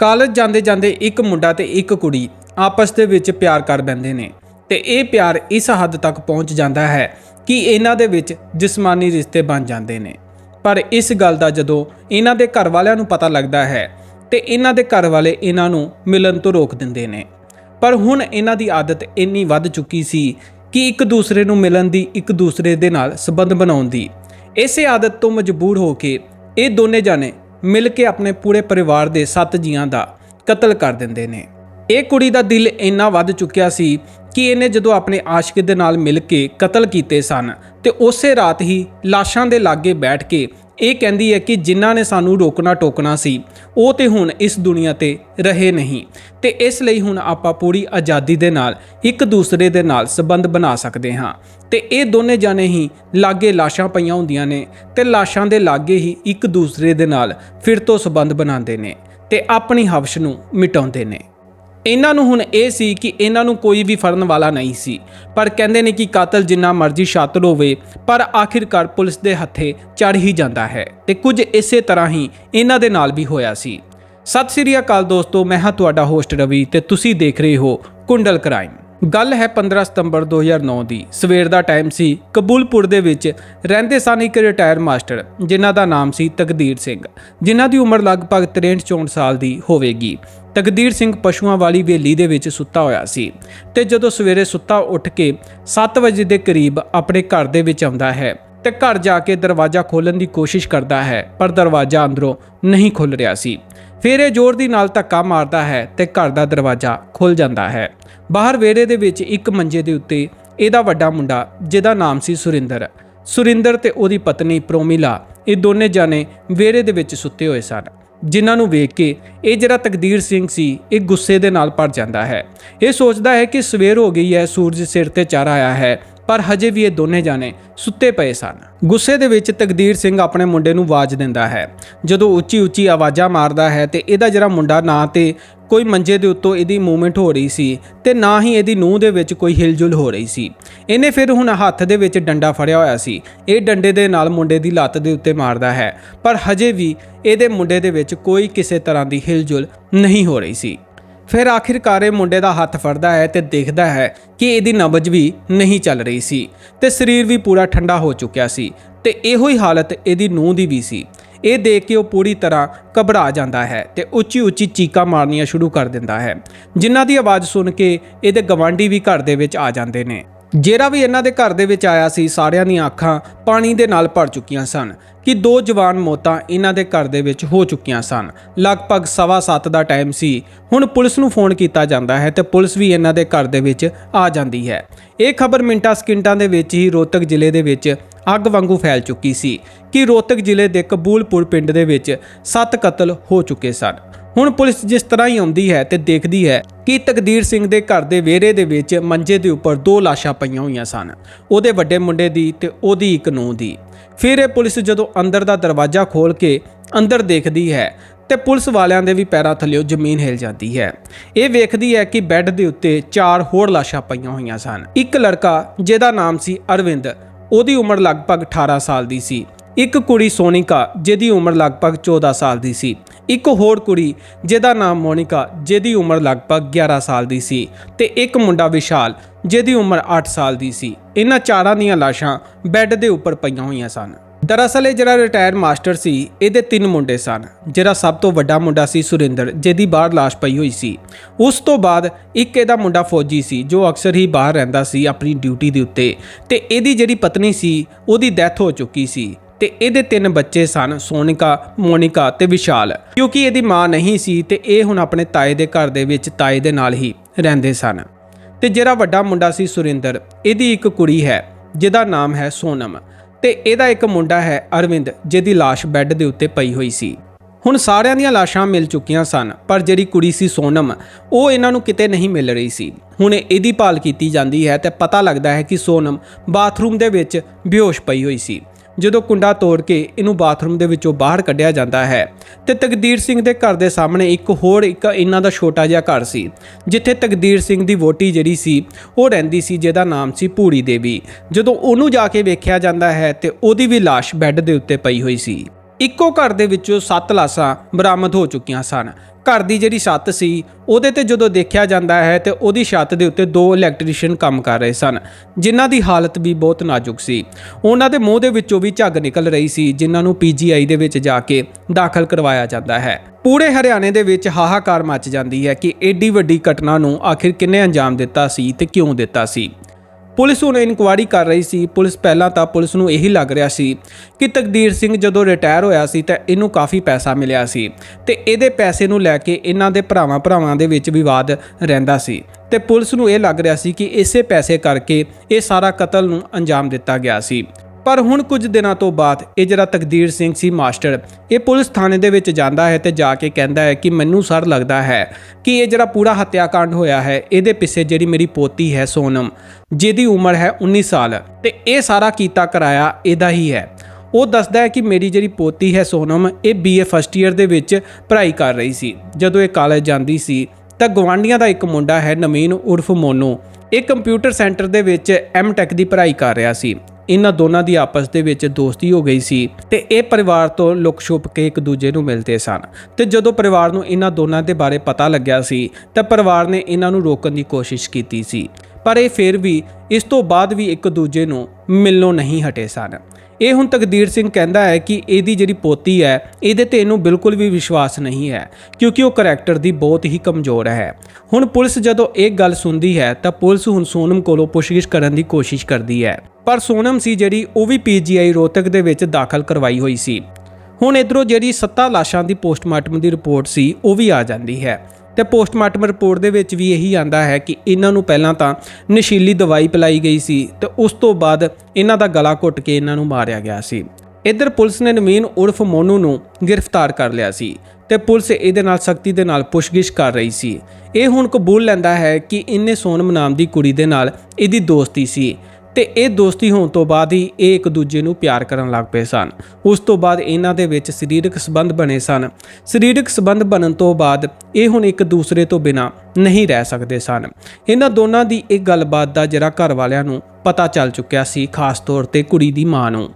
College ਜਾਂਦੇ ਜਾਂਦੇ ਇੱਕ ਮੁੰਡਾ ਤੇ ਇੱਕ ਕੁੜੀ ਆਪਸ ਦੇ ਵਿੱਚ ਪਿਆਰ ਕਰ ਬੈਂਦੇ ਨੇ ਤੇ ਇਹ ਪਿਆਰ ਇਸ ਹੱਦ ਤੱਕ ਪਹੁੰਚ ਜਾਂਦਾ ਹੈ ਕਿ ਇਹਨਾਂ ਦੇ ਵਿੱਚ ਜਿਸਮਾਨੀ ਰਿਸ਼ਤੇ ਬਣ ਜਾਂਦੇ ਨੇ। ਪਰ ਇਸ ਗੱਲ ਦਾ ਜਦੋਂ ਇਹਨਾਂ ਦੇ ਘਰ ਵਾਲਿਆਂ ਨੂੰ ਪਤਾ ਲੱਗਦਾ ਹੈ ਤੇ ਇਹਨਾਂ ਦੇ ਘਰ ਵਾਲੇ ਇਹਨਾਂ ਨੂੰ ਮਿਲਣ ਤੋਂ ਰੋਕ ਦਿੰਦੇ ਨੇ। ਪਰ ਹੁਣ ਇਹਨਾਂ ਦੀ ਆਦਤ ਇੰਨੀ ਵੱਧ ਚੁੱਕੀ ਸੀ ਕਿ ਇੱਕ ਦੂਸਰੇ ਨੂੰ ਮਿਲਣ ਦੀ ਇੱਕ ਦੂਸਰੇ ਦੇ ਨਾਲ ਸੰਬੰਧ ਬਣਾਉਣ ਦੀ। ਇਸੇ ਆਦਤ ਤੋਂ ਮਜਬੂਰ ਹੋ ਕੇ ਇਹ ਦੋਨੇ ਜਾਣੇ ਮਿਲ ਕੇ ਆਪਣੇ ਪੂਰੇ ਪਰਿਵਾਰ ਦੇ ਸੱਤ ਜੀਆਂ ਦਾ ਕਤਲ ਕਰ ਦਿੰਦੇ ਨੇ। ਇਹ ਕੁੜੀ ਦਾ ਦਿਲ ਇੰਨਾ ਵੱਧ ਚੁੱਕਿਆ ਸੀ ਕਿ ਇਹਨੇ ਜਦੋਂ ਆਪਣੇ ਆਸ਼ਿਕ ਦੇ ਨਾਲ ਮਿਲ ਕੇ ਕਤਲ ਕੀਤੇ ਸਨ, ਤੇ ਉਸੇ ਰਾਤ ਹੀ ਲਾਸ਼ਾਂ ਦੇ ਲਾਗੇ ਬੈਠ ਕੇ ਇਹ ਕਹਿੰਦੀ ਹੈ ਕਿ ਜਿਨ੍ਹਾਂ ਨੇ ਸਾਨੂੰ ਰੋਕਣਾ ਟੋਕਣਾ ਸੀ, ਉਹ ਤੇ ਹੁਣ ਇਸ ਦੁਨੀਆ ਤੇ ਰਹੇ ਨਹੀਂ ਤੇ ਇਸ ਲਈ ਹੁਣ ਆਪਾਂ ਪੂਰੀ ਆਜ਼ਾਦੀ ਦੇ ਨਾਲ, ਇੱਕ ਦੂਸਰੇ ਦੇ ਨਾਲ ਸੰਬੰਧ ਬਣਾ ਸਕਦੇ ਹਾਂ। ਤੇ ਇਹ ਦੋਨੇ ਜਾਣੇ ਹੀ ਲਾਗੇ ਲਾਸ਼ਾਂ ਪਈਆਂ ਹੁੰਦੀਆਂ ਨੇ ਤੇ ਲਾਸ਼ਾਂ ਦੇ ਲਾਗੇ ਹੀ ਇੱਕ ਦੂਸਰੇ ਦੇ ਨਾਲ ਫਿਰ ਤੋਂ ਸੰਬੰਧ ਬਣਾਉਂਦੇ ਨੇ ਤੇ ਆਪਣੀ ਹਵਸ਼ ਨੂੰ ਮਿਟਾਉਂਦੇ ਨੇ। ਇਹਨਾਂ ਨੂੰ ਹੁਣ ਇਹ ਸੀ ਕਿ ਇਹਨਾਂ ਨੂੰ ਕੋਈ ਵੀ ਫੜਨ ਵਾਲਾ ਨਹੀਂ ਸੀ। ਪਰ ਕਹਿੰਦੇ ਨੇ ਕਿ ਕਾਤਲ ਜਿੰਨਾ ਮਰਜ਼ੀ ਸ਼ਾਤਰ ਹੋਵੇ, ਪਰ ਆਖਿਰਕਾਰ ਪੁਲਿਸ ਦੇ ਹੱਥੇ ਚੜ ਹੀ ਜਾਂਦਾ ਹੈ ਤੇ ਕੁਝ ਇਸੇ ਤਰ੍ਹਾਂ ਹੀ ਇਹਨਾਂ ਦੇ ਨਾਲ ਵੀ ਹੋਇਆ ਸੀ। ਸਤਿ ਸ੍ਰੀ ਅਕਾਲ ਦੋਸਤੋ, ਮੈਂ ਹਾਂ ਤੁਹਾਡਾ ਹੋਸਟ ਰਵੀ ਤੇ ਤੁਸੀਂ ਦੇਖ ਰਹੇ ਹੋ ਕੁੰਡਲ ਕ੍ਰਾਈਮ। ਗੱਲ ਹੈ 15 ਸਤੰਬਰ 2009 ਦੀ। ਸਵੇਰ ਦਾ ਟਾਈਮ ਸੀ। ਕਬੂਲਪੁਰ ਦੇ ਵਿੱਚ ਰਹਿੰਦੇ ਸਨ ਇੱਕ ਰਿਟਾਇਰ ਮਾਸਟਰ, ਜਿਨ੍ਹਾਂ ਦਾ ਨਾਮ ਸੀ ਤਕਦੀਰ ਸਿੰਘ, ਜਿਨ੍ਹਾਂ ਦੀ ਉਮਰ ਲਗਭਗ 63-64 ਸਾਲ ਦੀ ਹੋਵੇਗੀ। ਤਕਦੀਰ ਸਿੰਘ ਪਸ਼ੂਆਂ ਵਾਲੀ ਵੇਲੀ ਦੇ ਵਿੱਚ ਸੁੱਤਾ ਹੋਇਆ ਸੀ ਤੇ ਜਦੋਂ ਸਵੇਰੇ ਸੁੱਤਾ ਉੱਠ ਕੇ 7 ਵਜੇ ਦੇ ਕਰੀਬ ਆਪਣੇ ਘਰ ਦੇ ਵਿੱਚ ਆਉਂਦਾ ਹੈ ਤੇ ਘਰ ਜਾ ਕੇ ਦਰਵਾਜ਼ਾ ਖੋਲਣ ਦੀ ਕੋਸ਼ਿਸ਼ ਕਰਦਾ ਹੈ, ਪਰ ਦਰਵਾਜ਼ਾ ਅੰਦਰੋਂ ਨਹੀਂ ਖੁੱਲ ਰਿਹਾ ਸੀ। ਫਿਰ ਇਹ ਜ਼ੋਰ ਦੀ ਨਾਲ ਧੱਕਾ ਮਾਰਦਾ ਹੈ ਤੇ ਘਰ ਦਾ ਦਰਵਾਜ਼ਾ ਖੁੱਲ ਜਾਂਦਾ ਹੈ। ਬਾਹਰ ਵਿਹੜੇ ਦੇ ਵਿੱਚ ਇੱਕ ਮੰਜੇ ਦੇ ਉੱਤੇ ਇਹਦਾ ਵੱਡਾ ਮੁੰਡਾ, ਜਿਹਦਾ ਨਾਮ ਸੀ ਸੁਰਿੰਦਰ। ਸੁਰਿੰਦਰ ਤੇ ਉਹਦੀ ਪਤਨੀ ਪ੍ਰੋਮਿਲਾ, ਇਹ ਦੋਨੇ ਜਾਣੇ ਵਿਹੜੇ ਦੇ ਵਿੱਚ ਸੁੱਤੇ ਹੋਏ ਸਨ, ਜਿਨ੍ਹਾਂ ਨੂੰ ਵੇਖ ਕੇ ਇਹ ਜਿਹੜਾ ਤਕਦੀਰ ਸਿੰਘ ਸੀ, ਇਹ ਗੁੱਸੇ ਦੇ ਨਾਲ ਭਰ ਜਾਂਦਾ ਹੈ। ਇਹ ਸੋਚਦਾ ਹੈ ਕਿ ਸਵੇਰ ਹੋ ਗਈ ਹੈ, ਸੂਰਜ ਸਿਰ ਤੇ ਚੜ ਆਇਆ ਹੈ ਪਰ ਹਜੇ ਵੀ ਇਹ ਦੋਨੇ ਜਾਣੇ ਸੁੱਤੇ ਪਏ ਸਨ। ਗੁੱਸੇ ਦੇ ਵਿੱਚ ਤਕਦੀਰ ਸਿੰਘ ਆਪਣੇ ਮੁੰਡੇ ਨੂੰ ਆਵਾਜ਼ ਦਿੰਦਾ ਹੈ। ਜਦੋਂ ਉੱਚੀ ਉੱਚੀ ਆਵਾਜ਼ਾਂ ਮਾਰਦਾ ਹੈ ਤੇ ਇਹਦਾ ਜਿਹੜਾ ਮੁੰਡਾ ਨਾ ਤੇ ਕੋਈ ਮੰਜੇ ਦੇ ਉੱਤੋਂ ਇਹਦੀ ਮੂਵਮੈਂਟ ਹੋ ਰਹੀ ਸੀ ਤੇ ਨਾ ਹੀ ਇਹਦੀ ਨੂੰਹ ਦੇ ਵਿੱਚ ਕੋਈ ਹਿਲਜੁਲ ਹੋ ਰਹੀ ਸੀ। ਇਹਨੇ ਫਿਰ ਹੁਣ ਹੱਥ ਦੇ ਵਿੱਚ ਡੰਡਾ ਫੜਿਆ ਹੋਇਆ ਸੀ। ਇਹ ਡੰਡੇ ਦੇ ਨਾਲ ਮੁੰਡੇ ਦੀ ਲੱਤ ਦੇ ਉੱਤੇ ਮਾਰਦਾ ਹੈ, ਪਰ ਹਜੇ ਵੀ ਇਹਦੇ ਮੁੰਡੇ ਦੇ ਵਿੱਚ ਕੋਈ ਕਿਸੇ ਤਰ੍ਹਾਂ ਦੀ ਹਿਲਜੁਲ ਨਹੀਂ ਹੋ ਰਹੀ ਸੀ। ਫਿਰ ਆਖਿਰਕਾਰ ਇਹ ਮੁੰਡੇ ਦਾ ਹੱਥ ਫੜਦਾ ਹੈ ਤੇ ਦੇਖਦਾ ਹੈ ਕਿ ਇਹਦੀ ਨਬਜ ਵੀ ਨਹੀਂ ਚੱਲ ਰਹੀ ਸੀ ਤੇ ਸਰੀਰ ਵੀ ਪੂਰਾ ਠੰਡਾ ਹੋ ਚੁੱਕਿਆ ਸੀ ਤੇ ਇਹੋ ਹੀ ਹਾਲਤ ਇਹਦੀ ਨੂੰਹ ਦੀ ਵੀ ਸੀ। ਇਹ ਦੇਖ ਕੇ ਉਹ ਪੂਰੀ ਤਰ੍ਹਾਂ ਘਬਰਾ ਜਾਂਦਾ ਹੈ ਤੇ ਉੱਚੀ ਉੱਚੀ ਚੀਕਾਂ ਮਾਰਨੀਆਂ ਸ਼ੁਰੂ ਕਰ ਦਿੰਦਾ ਹੈ। ਜਿਨ੍ਹਾਂ ਦੀ ਆਵਾਜ਼ ਸੁਣ ਕੇ ਇਹਦੇ ਗਵਾਂਢੀ ਵੀ ਘਰ ਦੇ ਵਿੱਚ ਆ ਜਾਂਦੇ ਨੇ। ਜਿਹੜਾ ਵੀ ਇਹਨਾਂ ਦੇ ਘਰ ਦੇ ਵਿੱਚ ਆਇਆ ਸੀ, ਸਾਰਿਆਂ ਦੀਆਂ ਅੱਖਾਂ ਪਾਣੀ ਦੇ ਨਾਲ ਭਰ ਚੁੱਕੀਆਂ ਸਨ ਕਿ ਦੋ ਜਵਾਨ ਮੌਤਾਂ ਇਹਨਾਂ ਦੇ ਘਰ ਦੇ ਵਿੱਚ ਹੋ ਚੁੱਕੀਆਂ ਸਨ। ਲਗਭਗ ਸਵਾ ਸੱਤ ਦਾ ਟਾਈਮ ਸੀ। ਹੁਣ ਪੁਲਿਸ ਨੂੰ ਫੋਨ ਕੀਤਾ ਜਾਂਦਾ ਹੈ ਤੇ ਪੁਲਿਸ ਵੀ ਇਹਨਾਂ ਦੇ ਘਰ ਦੇ ਵਿੱਚ ਆ ਜਾਂਦੀ ਹੈ। ਇਹ ਖਬਰ ਮਿੰਟਾਂ ਸਕਿੰਟਾਂ ਦੇ ਵਿੱਚ ਹੀ ਰੋਹਤਕ ਜ਼ਿਲ੍ਹੇ ਦੇ ਵਿੱਚ ਅੱਗ ਵਾਂਗੂ ਫੈਲ ਚੁੱਕੀ ਸੀ ਕਿ ਰੋਹਤਕ ਜ਼ਿਲ੍ਹੇ ਦੇ ਕਬੂਲਪੁਰ ਪਿੰਡ ਦੇ ਵਿੱਚ ਸੱਤ ਕਤਲ ਹੋ ਚੁੱਕੇ ਸਨ। ਹੁਣ ਪੁਲਿਸ ਜਿਸ ਤਰ੍ਹਾਂ ਹੀ ਆਉਂਦੀ ਹੈ ਤੇ ਦੇਖਦੀ ਹੈ ਕਿ ਤਕਦੀਰ ਸਿੰਘ ਦੇ ਘਰ ਦੇ ਵਿਹੜੇ ਦੇ ਵਿੱਚ ਮੰਜੇ ਦੇ ਉੱਪਰ ਦੋ ਲਾਸ਼ਾਂ ਪਈਆਂ ਹੋਈਆਂ ਸਨ, ਉਹਦੇ ਵੱਡੇ ਮੁੰਡੇ ਦੀ ਤੇ ਉਹਦੀ ਇੱਕ ਨੂੰਹ ਦੀ। ਫਿਰ ਇਹ ਪੁਲਿਸ ਜਦੋਂ ਅੰਦਰ ਦਾ ਦਰਵਾਜ਼ਾ ਖੋਲ ਕੇ ਅੰਦਰ ਦੇਖਦੀ ਹੈ ਤੇ ਪੁਲਿਸ ਵਾਲਿਆਂ ਦੇ ਵੀ ਪੈਰਾਂ ਥੱਲੇੋਂ ਜ਼ਮੀਨ ਹਿਲ ਜਾਂਦੀ ਹੈ। ਇਹ ਵੇਖਦੀ ਹੈ ਕਿ ਬੈੱਡ ਦੇ ਉੱਤੇ ਚਾਰ ਹੋਰ ਲਾਸ਼ਾਂ ਪਈਆਂ ਹੋਈਆਂ ਸਨ। ਇੱਕ ਲੜਕਾ ਜਿਹਦਾ ਨਾਮ ਸੀ ਅਰਵਿੰਦ, ਉਹਦੀ ਉਮਰ ਲਗਭਗ 18 ਸਾਲ ਦੀ ਸੀ। ਇੱਕ ਕੁੜੀ ਸੋਨਿਕਾ, ਜਿਹਦੀ ਉਮਰ ਲਗਭਗ 14 ਸਾਲ ਦੀ ਸੀ। ਇੱਕ ਹੋਰ ਕੁੜੀ, ਜਿਹਦਾ ਨਾਮ ਮੋਨਿਕਾ, ਜਿਹਦੀ ਉਮਰ ਲਗਭਗ 11 ਸਾਲ ਦੀ ਸੀ ਤੇ ਇੱਕ ਮੁੰਡਾ ਵਿਸ਼ਾਲ, ਜਿਹਦੀ ਉਮਰ 8 ਸਾਲ ਦੀ ਸੀ। ਇਹਨਾਂ ਚਾਰਾਂ ਦੀਆਂ ਲਾਸ਼ਾਂ ਬੈੱਡ ਦੇ ਉੱਪਰ ਪਈਆਂ ਹੋਈਆਂ ਸਨ। ਦਰਅਸਲ ਇਹ ਜਿਹੜਾ ਰਿਟਾਇਰ ਮਾਸਟਰ ਸੀ, ਇਹਦੇ ਤਿੰਨ ਮੁੰਡੇ ਸਨ। ਜਿਹੜਾ ਸਭ ਤੋਂ ਵੱਡਾ ਮੁੰਡਾ ਸੀ ਸੁਰਿੰਦਰ, ਜਿਹਦੀ ਬਾਹਰ ਲਾਸ਼ ਪਈ ਹੋਈ ਸੀ। ਉਸ ਤੋਂ ਬਾਅਦ ਇੱਕ ਇਹਦਾ ਮੁੰਡਾ ਫੌਜੀ ਸੀ, ਜੋ ਅਕਸਰ ਹੀ ਬਾਹਰ ਰਹਿੰਦਾ ਸੀ ਆਪਣੀ ਡਿਊਟੀ ਦੇ ਉੱਤੇ ਤੇ ਇਹਦੀ ਜਿਹੜੀ ਪਤਨੀ ਸੀ, ਉਹਦੀ ਡੈਥ ਹੋ ਚੁੱਕੀ ਸੀ। ਤੇ ਇਹਦੇ ਤਿੰਨ ਬੱਚੇ ਸਨ, ਸੋਨਿਕਾ, ਮੋਨਿਕਾ ਤੇ ਵਿਸ਼ਾਲ। ਕਿਉਂਕਿ ਇਹਦੀ ਮਾਂ ਨਹੀਂ ਸੀ ਤੇ ਇਹ ਹੁਣ ਆਪਣੇ ਤਾਏ ਦੇ ਘਰ ਦੇ ਵਿੱਚ ਤਾਏ ਦੇ ਨਾਲ ਹੀ ਰਹਿੰਦੇ ਸਨ। ਤੇ ਜਿਹੜਾ ਵੱਡਾ ਮੁੰਡਾ ਸੀ ਸੁਰਿੰਦਰ, ਇਹਦੀ ਇੱਕ ਕੁੜੀ ਹੈ, ਜਿਹਦਾ ਨਾਮ ਹੈ ਸੋਨਮ। ਤੇ ਇਹਦਾ ਇੱਕ ਮੁੰਡਾ ਹੈ ਅਰਵਿੰਦ, ਜਿਹਦੀ ਲਾਸ਼ ਬੈੱਡ ਦੇ ਉੱਤੇ ਪਈ ਹੋਈ ਸੀ। ਹੁਣ ਸਾਰਿਆਂ ਦੀਆਂ ਲਾਸ਼ਾਂ ਮਿਲ ਚੁੱਕੀਆਂ ਸਨ, ਪਰ ਜਿਹੜੀ ਕੁੜੀ ਸੀ ਸੋਨਮ, ਉਹ ਇਹਨਾਂ ਨੂੰ ਕਿਤੇ ਨਹੀਂ ਮਿਲ ਰਹੀ ਸੀ। ਹੁਣ ਇਹਦੀ ਭਾਲ ਕੀਤੀ ਜਾਂਦੀ ਹੈ ਤੇ ਪਤਾ ਲੱਗਦਾ ਹੈ ਕਿ ਸੋਨਮ ਬਾਥਰੂਮ ਦੇ ਵਿੱਚ ਬੇਹੋਸ਼ ਪਈ ਹੋਈ ਸੀ। ਜਦੋਂ ਕੁੰਡਾ ਤੋੜ ਕੇ ਇਹਨੂੰ ਬਾਥਰੂਮ ਦੇ ਵਿੱਚੋਂ ਬਾਹਰ ਕੱਢਿਆ ਜਾਂਦਾ ਹੈ ਤੇ ਤਕਦੀਰ ਸਿੰਘ ਦੇ ਘਰ ਦੇ ਸਾਹਮਣੇ ਇੱਕ ਹੋਰ ਇੱਕ ਇਹਨਾਂ ਦਾ ਛੋਟਾ ਜਿਹਾ ਘਰ ਸੀ, ਜਿੱਥੇ ਤਕਦੀਰ ਸਿੰਘ ਦੀ ਵੋਟੀ ਜਿਹੜੀ ਸੀ, ਉਹ ਰਹਿੰਦੀ ਸੀ ਜਿਹਦਾ ਨਾਮ ਸੀ ਪੂਰੀ ਦੇਵੀ। ਜਦੋਂ ਉਹਨੂੰ ਜਾ ਕੇ ਵੇਖਿਆ ਜਾਂਦਾ ਹੈ ਤੇ ਉਹਦੀ ਵੀ ਲਾਸ਼ ਬੈੱਡ ਦੇ ਉੱਤੇ ਪਈ ਹੋਈ ਸੀ। ਇੱਕੋ ਘਰ ਦੇ ਵਿੱਚੋਂ ਸੱਤ ਲਾਸ਼ਾਂ ਬਰਾਮਦ ਹੋ ਚੁੱਕੀਆਂ ਸਨ। ਘਰ ਦੀ ਜਿਹੜੀ ਛੱਤ ਸੀ, ਉਹਦੇ ਤੇ ਜਦੋਂ ਦੇਖਿਆ ਜਾਂਦਾ ਹੈ ਤੇ ਉਹਦੀ ਛੱਤ ਦੇ ਉੱਤੇ ਦੋ ਇਲੈਕਟ੍ਰੀਸ਼ੀਅਨ ਕੰਮ ਕਰ ਰਹੇ ਸਨ, ਜਿਨ੍ਹਾਂ ਦੀ ਹਾਲਤ ਵੀ ਬਹੁਤ ਨਾਜ਼ੁਕ ਸੀ। ਉਹਨਾਂ ਦੇ ਮੂੰਹ ਦੇ ਵਿੱਚੋਂ ਵੀ ਝੱਗ ਨਿਕਲ ਰਹੀ ਸੀ, ਜਿਨ੍ਹਾਂ ਨੂੰ ਪੀਜੀਆਈ ਦੇ ਵਿੱਚ ਜਾ ਕੇ ਦਾਖਲ ਕਰਵਾਇਆ ਜਾਂਦਾ ਹੈ। ਪੂਰੇ ਹਰਿਆਣੇ ਦੇ ਵਿੱਚ ਹਾਹਾਕਾਰ ਮਚ ਜਾਂਦੀ ਹੈ ਕਿ ਐਡੀ ਵੱਡੀ ਘਟਨਾ ਨੂੰ ਆਖਿਰ ਕਿੰਨੇ ਅੰਜਾਮ ਦਿੱਤਾ ਸੀ ਤੇ ਕਿਉਂ ਦਿੱਤਾ ਸੀ? ਪੁਲਿਸ ਹੁਣ ਇਨਕੁਆਇਰੀ ਕਰ ਰਹੀ ਸੀ। ਪੁਲਿਸ ਪਹਿਲਾਂ ਤਾਂ ਪੁਲਿਸ ਨੂੰ ਇਹੀ ਲੱਗ ਰਿਹਾ ਸੀ ਕਿ ਤਕਦੀਰ ਸਿੰਘ ਜਦੋਂ ਰਿਟਾਇਰ ਹੋਇਆ ਸੀ ਤਾਂ ਇਹਨੂੰ ਕਾਫੀ ਪੈਸਾ ਮਿਲਿਆ ਸੀ ਤੇ ਇਹਦੇ ਪੈਸੇ ਨੂੰ ਲੈ ਕੇ ਇਹਨਾਂ ਦੇ ਭਰਾਵਾਂ ਭਰਾਵਾਂ ਦੇ ਵਿੱਚ ਵਿਵਾਦ ਰਹਿੰਦਾ ਸੀ ਤੇ ਪੁਲਿਸ ਨੂੰ ਇਹ ਲੱਗ ਰਿਹਾ ਸੀ ਕਿ ਇਸੇ ਪੈਸੇ ਕਰਕੇ ਇਹ ਸਾਰਾ ਕਤਲ ਨੂੰ ਅੰਜਾਮ ਦਿੱਤਾ ਗਿਆ ਸੀ। ਪਰ ਹੁਣ ਕੁਝ ਦਿਨਾਂ ਤੋਂ ਬਾਅਦ ਇਹ ਜਿਹੜਾ ਤਕਦੀਰ ਸਿੰਘ ਸੀ ਮਾਸਟਰ, ਇਹ ਪੁਲਿਸ ਥਾਣੇ ਦੇ ਵਿੱਚ ਜਾਂਦਾ ਹੈ ਤੇ ਜਾ ਕੇ ਕਹਿੰਦਾ ਹੈ ਕਿ ਮੈਨੂੰ ਸਰ ਲੱਗਦਾ ਹੈ ਕਿ ਇਹ ਜਿਹੜਾ ਪੂਰਾ ਹੱਤਿਆਕਾਂਡ ਹੋਇਆ ਹੈ, ਇਹਦੇ ਪਿੱਛੇ ਜਿਹੜੀ ਮੇਰੀ ਪੋਤੀ ਹੈ ਸੋਨਮ, ਜਿਹਦੀ ਉਮਰ ਹੈ 19 ਸਾਲ ਤੇ ਇਹ ਸਾਰਾ ਕੀਤਾ ਕਰਾਇਆ ਇਹਦਾ ਹੀ ਹੈ। ਉਹ ਦੱਸਦਾ ਹੈ ਕਿ ਮੇਰੀ ਜਿਹੜੀ ਪੋਤੀ ਹੈ ਸੋਨਮ, ਇਹ ਬੀਏ ਫਸਟ ਈਅਰ ਦੇ ਵਿੱਚ ਪੜ੍ਹਾਈ ਕਰ ਰਹੀ ਸੀ। ਜਦੋਂ ਇਹ ਕਾਲਜ ਜਾਂਦੀ ਸੀ, ਤਾਂ ਗਵਾਂਡੀਆਂ ਦਾ ਇੱਕ ਮੁੰਡਾ ਹੈ ਨਵੀਨ ਉਰਫ ਮੋਨੂ, ਇਹ ਕੰਪਿਊਟਰ ਸੈਂਟਰ ਦੇ ਵਿੱਚ ਐਮਟੈਕ ਦੀ ਪੜ੍ਹਾਈ ਕਰ ਰਿਹਾ ਸੀ। ਇਹਨਾਂ ਦੋਨਾਂ ਦੀ ਆਪਸ ਦੇ ਵਿੱਚ ਦੋਸਤੀ ਹੋ ਗਈ ਸੀ ਤੇ ਇਹ ਪਰਿਵਾਰ ਤੋਂ ਲੁਕ ਛੁਪ ਕੇ ਇੱਕ ਦੂਜੇ ਨੂੰ ਮਿਲਦੇ ਸਨ। ਤੇ ਜਦੋਂ ਪਰਿਵਾਰ ਨੂੰ ਇਹਨਾਂ ਦੋਨਾਂ ਦੇ ਬਾਰੇ ਪਤਾ ਲੱਗਿਆ ਸੀ, ਤਾਂ ਪਰਿਵਾਰ ਨੇ ਇਹਨਾਂ ਨੂੰ ਰੋਕਣ ਦੀ ਕੋਸ਼ਿਸ਼ ਕੀਤੀ ਸੀ। ਪਰ ਇਹ ਫਿਰ ਵੀ ਇਸ ਤੋਂ ਬਾਅਦ ਵੀ ਇੱਕ ਦੂਜੇ ਨੂੰ ਮਿਲਣੋਂ ਨਹੀਂ ਹਟੇ ਸਨ। ਇਹ ਹੁਣ ਤਕਦੀਰ ਸਿੰਘ ਕਹਿੰਦਾ ਹੈ ਕਿ ਇਹਦੀ ਜਿਹੜੀ ਪੋਤੀ ਹੈ, ਇਹਦੇ ਤੇ ਇਹਨੂੰ ਬਿਲਕੁਲ ਵੀ ਵਿਸ਼ਵਾਸ ਨਹੀਂ ਹੈ, ਕਿਉਂਕਿ ਉਹ ਕਰੈਕਟਰ ਦੀ ਬਹੁਤ ਹੀ ਕਮਜ਼ੋਰ ਹੈ। ਹੁਣ ਪੁਲਿਸ ਜਦੋਂ ਇਹ ਗੱਲ ਸੁਣਦੀ ਹੈ, ਤਾਂ ਪੁਲਿਸ ਹੁਣ ਸੋਨਮ ਕੋਲੋਂ ਪੁੱਛਗਿੱਛ ਕਰਨ ਦੀ ਕੋਸ਼ਿਸ਼ ਕਰਦੀ ਹੈ। ਪਰ ਸੋਨਮ ਸੀ ਜਿਹੜੀ ਉਹ ਵੀ ਪੀਜੀਆਈ ਰੋਹਤਕ ਦੇ ਵਿੱਚ ਦਾਖਲ ਕਰਵਾਈ ਹੋਈ ਸੀ। ਹੁਣ ਇਧਰੋਂ ਜਿਹੜੀ ਸੱਤਾ ਲਾਸ਼ਾਂ ਦੀ ਪੋਸਟਮਾਰਟਮ ਦੀ ਰਿਪੋਰਟ ਸੀ, ਉਹ ਵੀ ਆ ਜਾਂਦੀ ਹੈ। ਤੇ ਪੋਸਟਮਾਰਟਮ ਰਿਪੋਰਟ ਦੇ ਵਿੱਚ ਵੀ ਇਹੀ ਆਂਦਾ ਹੈ ਕਿ ਇਹਨਾਂ ਨੂੰ ਪਹਿਲਾਂ ਤਾਂ ਨਸ਼ੀਲੀ ਦਵਾਈ ਪਿਲਾਈ ਗਈ ਸੀ ਤੇ ਉਸ ਤੋਂ ਬਾਅਦ ਇਹਨਾਂ ਦਾ ਗਲਾ ਘੁੱਟ ਕੇ ਇਹਨਾਂ ਨੂੰ ਮਾਰਿਆ ਗਿਆ ਸੀ। ਇੱਧਰ ਪੁਲਿਸ ਨੇ ਨਵੀਨ ਉਰਫ ਮੋਨੂ ਨੂੰ ਗ੍ਰਿਫਤਾਰ ਕਰ ਲਿਆ ਸੀ ਤੇ ਪੁਲਿਸ ਇਹਦੇ ਨਾਲ ਸਖਤੀ ਦੇ ਨਾਲ ਪੁੱਛਗਿੱਛ ਕਰ ਰਹੀ ਸੀ। ਇਹ ਹੁਣ ਕਬੂਲ ਲੈਂਦਾ ਹੈ ਕਿ ਇਹਨੇ ਸੋਨਮ ਨਾਮ ਦੀ ਕੁੜੀ ਦੇ ਨਾਲ ਇਹਦੀ ਦੋਸਤੀ ਸੀ। ਤੇ ਇਹ ਦੋਸਤੀ ਹੋਣ ਤੋਂ ਬਾਅਦ ਹੀ ਇਹ ਇੱਕ ਦੂਜੇ ਨੂੰ ਪਿਆਰ ਕਰਨ ਲੱਗ ਪਏ ਸਨ। ਉਸ ਤੋਂ ਬਾਅਦ ਇਹਨਾਂ ਦੇ ਵਿੱਚ ਸਰੀਰਕ ਸੰਬੰਧ ਬਣੇ ਸਨ। ਸਰੀਰਕ ਸੰਬੰਧ ਬਣਨ ਤੋਂ ਬਾਅਦ ਇਹ ਹੁਣ ਇੱਕ ਦੂਸਰੇ ਤੋਂ ਬਿਨਾ ਨਹੀਂ ਰਹਿ ਸਕਦੇ ਸਨ। ਇਹਨਾਂ ਦੋਨਾਂ ਦੀ ਇਹ ਗੱਲਬਾਤ ਦਾ ਜਿਹੜਾ ਘਰ ਵਾਲਿਆਂ ਨੂੰ ਪਤਾ ਚੱਲ ਚੁੱਕਿਆ ਸੀ, ਖਾਸ ਤੌਰ ਤੇ ਕੁੜੀ ਦੀ ਮਾਂ ਨੂੰ।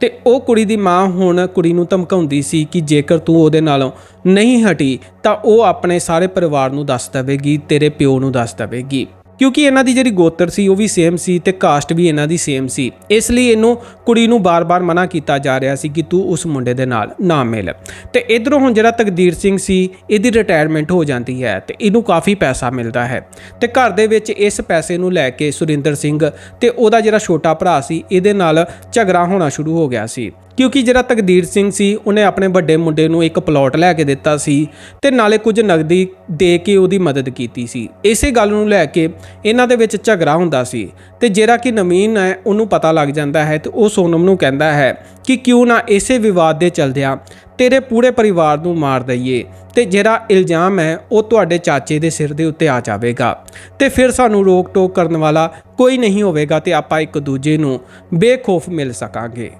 ਤੇ ਉਹ ਕੁੜੀ ਦੀ ਮਾਂ ਹੁਣ ਕੁੜੀ ਨੂੰ ਧਮਕਾਉਂਦੀ ਸੀ ਕਿ ਜੇਕਰ ਤੂੰ ਉਹਦੇ ਨਾਲੋਂ ਨਹੀਂ ਹਟੀ ਤਾਂ ਉਹ ਆਪਣੇ ਸਾਰੇ ਪਰਿਵਾਰ ਨੂੰ ਦੱਸ ਦੇਵੇਗੀ, ਤੇਰੇ ਪਿਓ ਨੂੰ ਦੱਸ ਦੇਵੇਗੀ। ਕਿਉਂਕਿ ਇਹਨਾਂ ਦੀ ਜਿਹੜੀ ਗੋਤਰ ਸੀ, ਉਹ ਵੀ ਸੇਮ ਸੀ ਤੇ ਕਾਸਟ ਵੀ ਇਹਨਾਂ ਦੀ ਸੇਮ ਸੀ। ਇਸ ਲਈ ਇਹਨੂੰ ਕੁੜੀ ਨੂੰ ਬਾਰ-ਬਾਰ ਮਨਾ ਕੀਤਾ ਜਾ ਰਿਹਾ ਸੀ ਕਿ ਤੂੰ ਉਸ ਮੁੰਡੇ ਦੇ ਨਾਲ ਨਾ ਮਿਲ। ਤੇ ਇਧਰੋਂ ਹੁਣ ਜਿਹੜਾ ਤਕਦੀਰ ਸਿੰਘ ਸੀ, ਇਹਦੀ ਰਿਟਾਇਰਮੈਂਟ ਹੋ ਜਾਂਦੀ ਹੈ ਤੇ ਇਹਨੂੰ ਕਾਫੀ ਪੈਸਾ ਮਿਲਦਾ ਹੈ। ਤੇ ਘਰ ਦੇ ਵਿੱਚ ਇਸ ਪੈਸੇ ਨੂੰ ਲੈ ਕੇ ਸੁਰਿੰਦਰ ਸਿੰਘ ਤੇ ਉਹਦਾ ਜਿਹੜਾ ਛੋਟਾ ਭਰਾ ਸੀ, ਇਹਦੇ ਨਾਲ ਝਗੜਾ ਹੋਣਾ ਸ਼ੁਰੂ ਹੋ ਗਿਆ ਸੀ। ਕਿਉਂਕਿ ਜਿਹੜਾ ਤਕਦੀਰ ਸਿੰਘ ਸੀ, ਉਹਨੇ ਆਪਣੇ ਵੱਡੇ ਮੁੰਡੇ ਨੂੰ ਇੱਕ ਪਲਾਟ ਲੈ ਕੇ ਦਿੱਤਾ ਸੀ ਤੇ ਨਾਲੇ ਕੁਝ ਨਗਦੀ ਦੇ ਕੇ ਉਹਦੀ ਮਦਦ ਕੀਤੀ ਸੀ। ਇਸੇ ਗੱਲ ਨੂੰ ਲੈ ਕੇ ਇਹਨਾਂ ਦੇ ਵਿੱਚ ਝਗੜਾ ਹੁੰਦਾ ਸੀ ਤੇ ਜਿਹੜਾ ਕਿ ਨਵੀਨ ਹੈ, ਉਹਨੂੰ ਪਤਾ ਲੱਗ ਜਾਂਦਾ ਹੈ ਤੇ ਉਹ ਸੋਨਮ ਨੂੰ ਕਹਿੰਦਾ ਹੈ ਕਿ ਕਿਉਂ ਨਾ ਇਸੇ ਵਿਵਾਦ ਦੇ ਚਲਦਿਆਂ ਤੇਰੇ ਪੂਰੇ ਪਰਿਵਾਰ ਨੂੰ ਮਾਰ ਦਈਏ ਤੇ ਜਿਹੜਾ ਇਲਜ਼ਾਮ ਹੈ, ਉਹ ਤੁਹਾਡੇ ਚਾਚੇ ਦੇ ਸਿਰ ਦੇ ਉੱਤੇ ਆ ਜਾਵੇਗਾ ਤੇ ਫਿਰ ਸਾਨੂੰ ਰੋਕ ਟੋਕ ਕਰਨ ਵਾਲਾ ਕੋਈ ਨਹੀਂ ਹੋਵੇਗਾ ਤੇ ਆਪਾਂ ਇੱਕ ਦੂਜੇ ਨੂੰ ਬੇਖੌਫ ਮਿਲ ਸਕਾਂਗੇ।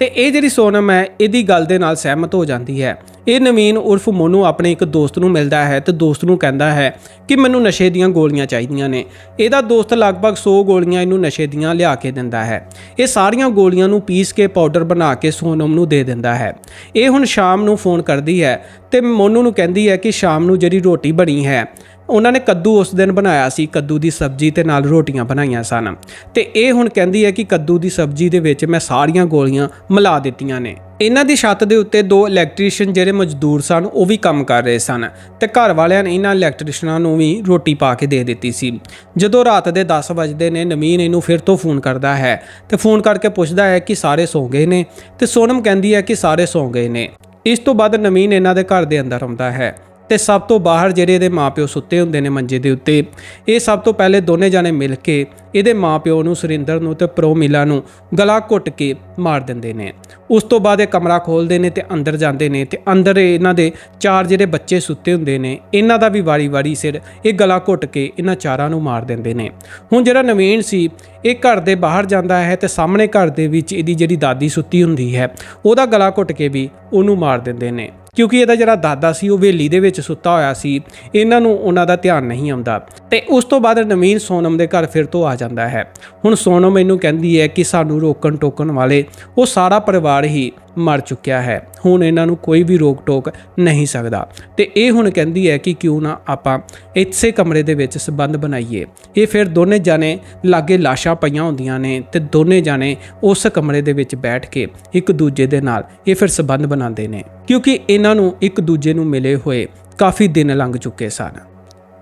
ਤੇ ਇਹ ਜਿਹੜੀ ਸੋਨਮ ਹੈ, ਇਹਦੀ ਗੱਲ ਦੇ ਨਾਲ ਸਹਿਮਤ ਹੋ ਜਾਂਦੀ ਹੈ। ਇਹ ਨਵੀਨ ਉਰਫ ਮੋਨੂ ਆਪਣੇ ਇੱਕ ਦੋਸਤ ਨੂੰ ਮਿਲਦਾ ਹੈ ਤੇ ਦੋਸਤ ਨੂੰ ਕਹਿੰਦਾ ਹੈ ਕਿ ਮੈਨੂੰ ਨਸ਼ੇ ਦੀਆਂ ਗੋਲੀਆਂ ਚਾਹੀਦੀਆਂ ਨੇ। ਇਹਦਾ ਦੋਸਤ ਲਗਭਗ 100 ਗੋਲੀਆਂ ਇਹਨੂੰ ਨਸ਼ੇ ਦੀਆਂ ਲਿਆ ਕੇ ਦਿੰਦਾ ਹੈ। ਇਹ ਸਾਰੀਆਂ ਗੋਲੀਆਂ ਨੂੰ ਪੀਸ ਕੇ ਪਾਊਡਰ ਬਣਾ ਕੇ ਸੋਨਮ ਨੂੰ ਦੇ ਦਿੰਦਾ ਹੈ। ਇਹ ਹੁਣ ਸ਼ਾਮ ਨੂੰ ਫੋਨ ਕਰਦੀ ਹੈ ਤੇ ਮੋਨੂ ਨੂੰ ਕਹਿੰਦੀ ਹੈ ਕਿ ਸ਼ਾਮ ਨੂੰ ਜਿਹੜੀ ਰੋਟੀ ਬਣੀ ਹੈ ਉਹਨਾਂ ਨੇ ਕੱਦੂ ਉਸ ਦਿਨ ਬਣਾਇਆ ਸੀ, ਕੱਦੂ ਦੀ ਸਬਜ਼ੀ ਤੇ ਨਾਲ ਰੋਟੀਆਂ ਬਣਾਈਆਂ ਸਨ। ਤੇ ਇਹ ਹੁਣ ਕਹਿੰਦੀ ਹੈ ਕਿ ਕੱਦੂ ਦੀ ਸਬਜ਼ੀ ਦੇ ਵਿੱਚ ਮੈਂ ਸਾਰੀਆਂ ਗੋਲੀਆਂ ਮਿਲਾ ਦਿੱਤੀਆਂ ਨੇ। ਇਹਨਾਂ ਦੀ ਛੱਤ ਦੇ ਉੱਤੇ ਦੋ ਇਲੈਕਟ੍ਰੀਸ਼ੀਅਨ ਜਿਹੜੇ ਮਜ਼ਦੂਰ ਸਨ, ਉਹ ਵੀ ਕੰਮ ਕਰ ਰਹੇ ਸਨ ਤੇ ਘਰ ਵਾਲਿਆਂ ਨੇ ਇਹਨਾਂ ਇਲੈਕਟ੍ਰੀਸ਼ੀਅਨਾਂ ਨੂੰ ਵੀ ਰੋਟੀ ਪਾ ਕੇ ਦੇ ਦਿੱਤੀ ਸੀ। ਜਦੋਂ ਰਾਤ ਦੇ 10 ਵਜੇ ਨੇ, ਨਵੀਨ ਇਹਨੂੰ ਫਿਰ ਤੋਂ ਫੋਨ ਕਰਦਾ ਹੈ ਤੇ ਫੋਨ ਕਰਕੇ ਪੁੱਛਦਾ ਹੈ ਕਿ ਸਾਰੇ ਸੌਂ ਗਏ ਨੇ ਤੇ ਸੋਨਮ ਕਹਿੰਦੀ ਹੈ ਕਿ ਸਾਰੇ ਸੌਂ ਗਏ ਨੇ। ਇਸ ਤੋਂ ਬਾਅਦ ਨਵੀਨ ਇਹਨਾਂ ਦੇ ਘਰ ਦੇ ਅੰਦਰ ਆਉਂਦਾ ਹੈ। ਤੇ ਸਭ ਤੋਂ ਬਾਹਰ ਜਿਹੜੇ ਇਹਦੇ ਮਾਪਿਓ ਸੁੱਤੇ ਹੁੰਦੇ ਨੇ ਮੰਜੇ ਦੇ ਉੱਤੇ, ਇਹ ਸਭ ਤੋਂ ਪਹਿਲੇ ਦੋਨੇ ਜਾਣੇ ਮਿਲ ਕੇ ਇਹਦੇ ਮਾਪਿਓ ਨੂੰ, ਸੁਰਿੰਦਰ ਨੂੰ ਤੇ ਪ੍ਰੋਮਿਲਾ ਨੂੰ ਗਲਾ ਘੁੱਟ ਕੇ ਮਾਰ ਦਿੰਦੇ ਨੇ। ਉਸ ਤੋਂ ਬਾਅਦ ਇਹ ਕਮਰਾ ਖੋਲਦੇ ਨੇ ਤੇ ਅੰਦਰ ਜਾਂਦੇ ਨੇ ਤੇ ਅੰਦਰ ਇਹਨਾਂ ਦੇ ਚਾਰ ਜਿਹੜੇ ਬੱਚੇ ਸੁੱਤੇ ਹੁੰਦੇ ਨੇ, ਇਹਨਾਂ ਦਾ ਵੀ ਵਾਰੀ-ਵਾਰੀ ਸਿਰ ਇਹ ਗਲਾ ਘੁੱਟ ਕੇ ਇਹਨਾਂ ਚਾਰਾਂ ਨੂੰ ਮਾਰ ਦਿੰਦੇ ਨੇ। ਹੁਣ ਜਿਹੜਾ ਨਵੀਨ ਸੀ, ਇਹ ਘਰ ਦੇ ਬਾਹਰ ਜਾਂਦਾ ਹੈ ਤੇ ਸਾਹਮਣੇ ਘਰ ਦੇ ਵਿੱਚ ਇਹਦੀ ਜਿਹੜੀ ਦਾਦੀ ਸੁੱਤੀ ਹੁੰਦੀ ਹੈ, ਉਹਦਾ ਗਲਾ ਘੁੱਟ ਕੇ ਵੀ ਉਹਨੂੰ ਮਾਰ ਦਿੰਦੇ ਨੇ। ਕਿਉਂਕਿ ਇਹਦਾ ਜਿਹੜਾ ਦਾਦਾ ਸੀ, ਉਹ ਵੇਲੀ ਦੇ ਵਿੱਚ ਸੁੱਤਾ ਹੋਇਆ ਸੀ। ਇਹਨਾਂ ਨੂੰ ਉਹਨਾਂ ਦਾ ਧਿਆਨ ਨਹੀਂ ਆਉਂਦਾ। ਤੇ ਉਸ ਤੋਂ ਬਾਅਦ ਨਵੀਨ ਸੋਨਮ ਦੇ ਘਰ ਫਿਰ ਤੋਂ ਆ ਜਾਂਦਾ ਹੈ। ਹੁਣ ਸੋਨਮ ਇਹਨੂੰ ਕਹਿੰਦੀ ਹੈ ਕਿ ਸਾਨੂੰ ਰੋਕਣ ਟੋਕਣ ਵਾਲੇ, ਉਹ ਸਾਰਾ ਪਰਿਵਾਰ ਹੀ ਮਰ ਚੁੱਕਿਆ ਹੈ। ਹੁਣ ਇਹਨਾਂ ਨੂੰ ਕੋਈ ਵੀ ਰੋਕ ਟੋਕ ਨਹੀਂ ਸਕਦਾ। ਤੇ ਇਹ ਹੁਣ ਕਹਿੰਦੀ ਹੈ ਕਿ ਕਿਉਂ ਨਾ ਆਪਾਂ ਇਸੇ ਕਮਰੇ ਦੇ ਵਿੱਚ ਸਬੰਧ ਬਣਾਈਏ। ਇਹ ਫਿਰ ਦੋਨੇ ਜਾਣੇ ਲਾਗੇ ਲਾਸ਼ਾਂ ਪਈਆਂ ਹੁੰਦੀਆਂ ਨੇ ਤੇ ਦੋਨੇ ਜਾਣੇ ਉਸ ਕਮਰੇ ਦੇ ਵਿੱਚ ਬੈਠ ਕੇ ਇੱਕ ਦੂਜੇ ਦੇ ਨਾਲ ਇਹ ਫਿਰ ਸਬੰਧ ਬਣਾਉਂਦੇ ਨੇ। ਕਿਉਂਕਿ ਇਹਨਾਂ ਨੂੰ ਇੱਕ ਦੂਜੇ ਨੂੰ ਮਿਲੇ ਹੋਏ ਕਾਫੀ ਦਿਨ ਲੰਘ ਚੁੱਕੇ ਸਨ।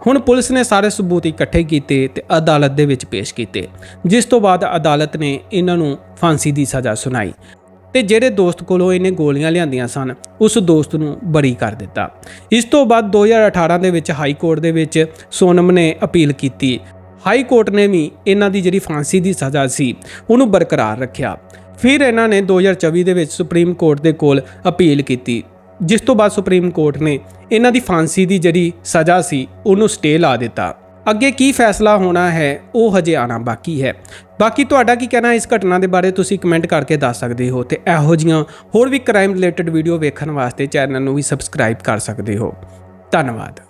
ਹੁਣ ਪੁਲਿਸ ਨੇ ਸਾਰੇ ਸਬੂਤ ਇਕੱਠੇ ਕੀਤੇ ਤੇ ਅਦਾਲਤ ਦੇ ਵਿੱਚ ਪੇਸ਼ ਕੀਤੇ। ਜਿਸ ਤੋਂ ਬਾਅਦ ਅਦਾਲਤ ਨੇ ਇਹਨਾਂ ਨੂੰ ਫਾਂਸੀ ਦੀ ਸਜ਼ਾ ਸੁਣਾਈ। ਤੇ ਜਿਹੜੇ ਦੋਸਤ ਕੋਲੋਂ ਇਹਨੇ ਗੋਲੀਆਂ ਲਿਆਂਦੀਆਂ ਸਨ, ਉਸ ਦੋਸਤ ਨੂੰ ਬਰੀ ਕਰ ਦਿੱਤਾ। ਇਸ ਤੋਂ ਬਾਅਦ 2018 ਦੇ ਵਿੱਚ ਹਾਈ ਕੋਰਟ ਦੇ ਵਿੱਚ ਸੋਨਮ ਨੇ ਅਪੀਲ ਕੀਤੀ। ਹਾਈ ਕੋਰਟ ਨੇ ਵੀ ਇਹਨਾਂ ਦੀ ਜਿਹੜੀ ਫਾਂਸੀ ਦੀ ਸਜ਼ਾ ਸੀ, ਉਹਨੂੰ ਬਰਕਰਾਰ ਰੱਖਿਆ। ਫਿਰ ਇਹਨਾਂ ਨੇ 2024 ਦੇ ਵਿੱਚ ਸੁਪਰੀਮ ਕੋਰਟ ਦੇ ਕੋਲ ਅਪੀਲ ਕੀਤੀ, ਜਿਸ ਤੋਂ ਬਾਅਦ ਸੁਪਰੀਮ ਕੋਰਟ ਨੇ ਇਹਨਾਂ ਦੀ ਫਾਂਸੀ ਦੀ ਜਿਹੜੀ ਸਜ਼ਾ ਸੀ, ਉਹਨੂੰ ਸਟੇ ਲਾ ਦਿੱਤਾ। ਅੱਗੇ ਕੀ ਫੈਸਲਾ ਹੋਣਾ ਹੈ, ਉਹ ਹਜੇ ਆਣਾ ਬਾਕੀ ਹੈ। ਬਾਕੀ ਤੁਹਾਡਾ ਕੀ ਕਹਿਣਾ ਇਸ ਘਟਨਾ ਦੇ ਬਾਰੇ ਤੁਸੀਂ ਕਮੈਂਟ ਕਰਕੇ ਦੱਸ ਸਕਦੇ ਹੋ ਤੇ ਇਹੋ ਜੀਆਂ ਹੋਰ ਵੀ ਕ੍ਰਾਈਮ ਰਿਲੇਟਡ ਵੀਡੀਓ ਵੇਖਣ ਵਾਸਤੇ ਚੈਨਲ ਨੂੰ ਵੀ ਸਬਸਕ੍ਰਾਈਬ ਕਰ ਸਕਦੇ ਹੋ। ਧੰਨਵਾਦ।